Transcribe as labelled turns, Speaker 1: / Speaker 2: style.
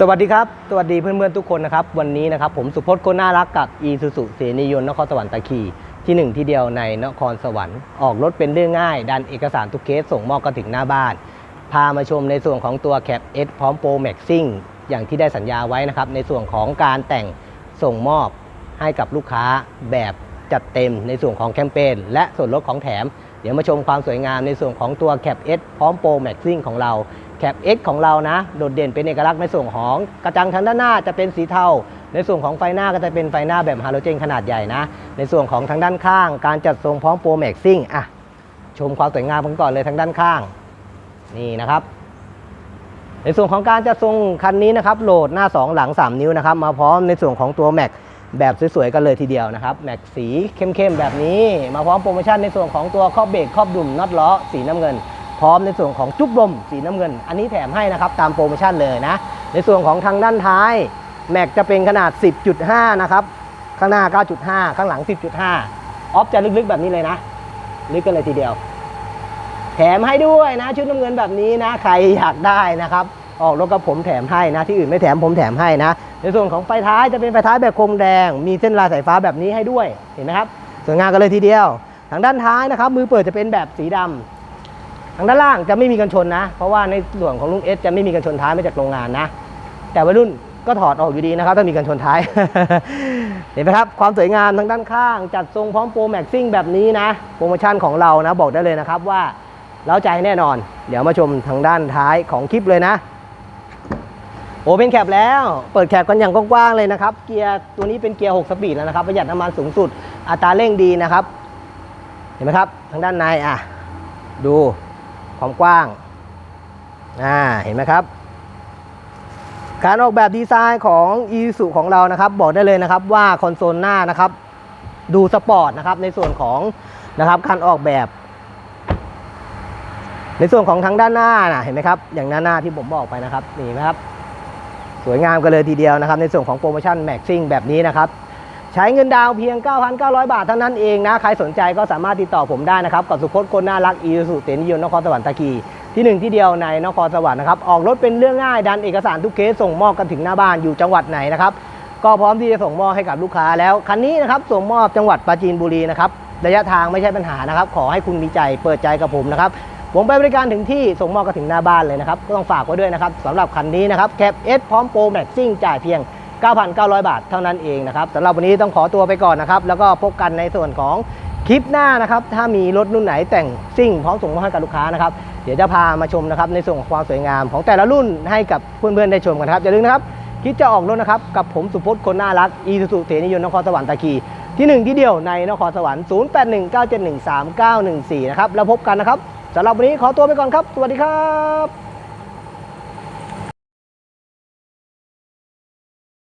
Speaker 1: สวัสดีครับ สวัสดีเพื่อนๆทุกคนนะครับ วันนี้นะครับผมสุพจน์คน่ารักกับอีซูซูเสนียนนครสวรรค์ตะคีที่หนึ่งที่เดียวในนครสวรรค์ออกรถเป็นเรื่องง่าย ดันเอกสารทุกเคสส่งมอบกันถึงหน้าบ้าน พามาชมในส่วนของตัวแคป S พร้อมโปรแม็กซิ่งอย่างที่ได้สัญญาไว้นะครับ ในส่วนของการแต่งส่งมอบให้กับลูกค้าแบบจัดเต็มในส่วนของแคมเปญและส่วนลดของแถม เดี๋ยวมาชมความสวยงามในส่วนของตัวแคป S พร้อมโปรแม็กซิ่งของเรา แคป X ของเรานะ โดดเด่นเป็นเอกลักษณ์ในส่วนของกระจังทางด้านหน้าจะเป็นสีเทา ในส่วนของไฟหน้าก็จะเป็นไฟหน้าแบบฮาโลเจนขนาดใหญ่นะ ในส่วนของทางด้านข้าง การจัดทรงพร้อมโปรแม็กซิ่งอะชมความสวยงามกันก่อนเลยทางด้านข้าง นี่นะครับ ในส่วนของการจัดทรงคันนี้นะครับ โหลดหน้า 2 หลัง 3 นิ้วนะครับ มาพร้อมในส่วนของตัวแม็กแบบสวยๆกันเลยทีเดียวนะครับ แม็กสีเข้มๆแบบนี้ มาพร้อมโปรโมชั่นในส่วนของตัวครอบเบรกครอบดุมน็อตล้อสีน้ำเงิน พร้อมในส่วนของจุ๊บลมสีน้ำเงิน อันนี้แถมให้นะครับตามโปรโมชั่นเลยนะ ในส่วนของทางด้านท้ายแม็กจะเป็นขนาด 10.5 นะครับ ข้างหน้า 9.5 ข้างหลัง 10.5 ออฟจะลึกๆแบบนี้เลยนะ ลึกกันเลยทีเดียว แถมให้ด้วยนะ ชุดน้ำเงินแบบนี้นะ ใครอยากได้นะครับ ออกรถกับผมแถมให้นะ ที่อื่นไม่แถมผมแถมให้นะ ในส่วนของไฟท้ายจะเป็นไฟท้ายแบบโคมแดง มีเส้นลายสายฟ้าแบบนี้ให้ด้วย เห็นไหมครับ สวยงามกันเลยทีเดียว ทางด้านท้ายนะครับ มือเปิดจะเป็นแบบสีดำ ทางด้านล่างจะไม่มีกันชนนะ เพราะว่าในส่วนของลุงเอสจะไม่มีกันชนท้ายมาจากโรงงานนะ แต่วัยรุ่นก็ถอดออกอยู่ดีนะครับถ้ามีกันชนท้าย เห็นไหมครับ ความสวยงามทางด้านข้าง จัดทรงพร้อมโปรแม็กซิ่งแบบนี้นะ โปรโมชั่นของเรานะบอกได้เลยนะครับว่าเล้าใจแน่นอน เดี๋ยวมาชมทางด้านท้ายของคลิปเลยนะโอเป็นแคปแล้ว เปิดแคปกันอย่างกว้างๆเลยนะครับ เกียร์ตัวนี้เป็นเกียร์ 6 สปีดแล้วนะครับ ประหยัดน้ำมันสูงสุด อัตราเร่งดีนะครับ เห็นไหมครับ ทางด้านในอะ ดู ความกว้างอ่าเห็นไหมครับ การออกแบบดีไซน์ของ e ีสุของเรานะครับ บอกได้เลยนะครับว่าคอนโซลหน้านะครับ ดูสปอร์ตนะครับในส่วนของนะครับการออกแบบ ในส่วนของทางด้านหน้านะเห็นไหมครับ อย่างหน้าหน้าที่ผมบอกไปนะครับนี่เห็นไหมครับ สวยงามกันเลยทีเดียวนะครับ ในส่วนของโปรโมชั่นแม็กซิ่งแบบนี้นะครับ ใช้เงินดาวเพียง 9,900 บาทเท่านั้นเองนะ ใครสนใจก็สามารถติดต่อผมได้นะครับ กับสุพจน์คนน่ารักอีสุเตนิยนนครสวรรค์ตะกีที่หนึ่งที่เดียวในนครสวรรค์นะครับ ออกรถเป็นเรื่องง่าย ดันเอกสารทุกเคสส่งมอบกันถึงหน้าบ้านอยู่จังหวัดไหนนะครับ ก็พร้อมที่จะส่งมอบให้กับลูกค้าแล้วคันนี้นะครับส่งมอบจังหวัดปราจีนบุรีนะครับระยะทางไม่ใช่ปัญหานะครับ ขอให้คุณมีใจเปิดใจกับผมนะครับผมไปบริการถึงที่ส่งมอบกันถึงหน้าบ้านเลยนะครับก็ต้องฝากไว้ด้วยนะครับสำหรับคันนี้นะครับแคปเอสพร้อมโปรแม็กซิ่งจ่ายเพียง 9,900 บาทเท่านั้นเองนะครับสำหรับวันนี้ต้องขอตัวไปก่อนนะครับ แล้วก็พบกันในส่วนของคลิปหน้านะครับ ถ้ามีรถรุ่นไหนแต่งซิ่งพร้อมส่งมอบให้กับลูกค้านะครับ เดี๋ยวจะพามาชมนะครับในส่วนของความสวยงามของแต่ละรุ่นให้กับเพื่อนๆได้ชมกันครับ อย่าลืมนะครับคิดจะออกรถนะครับ กับผมสุพจน์คนน่ารัก อีซูซูเสนิยนนครสวรรค์ตะคีที่หนึ่งที่เดียวในนครสวรรค์ 0819713914 นะครับ แล้วพบกันนะครับสำหรับวันนี้ขอตัวไปก่อนครับ สวัสดีครับ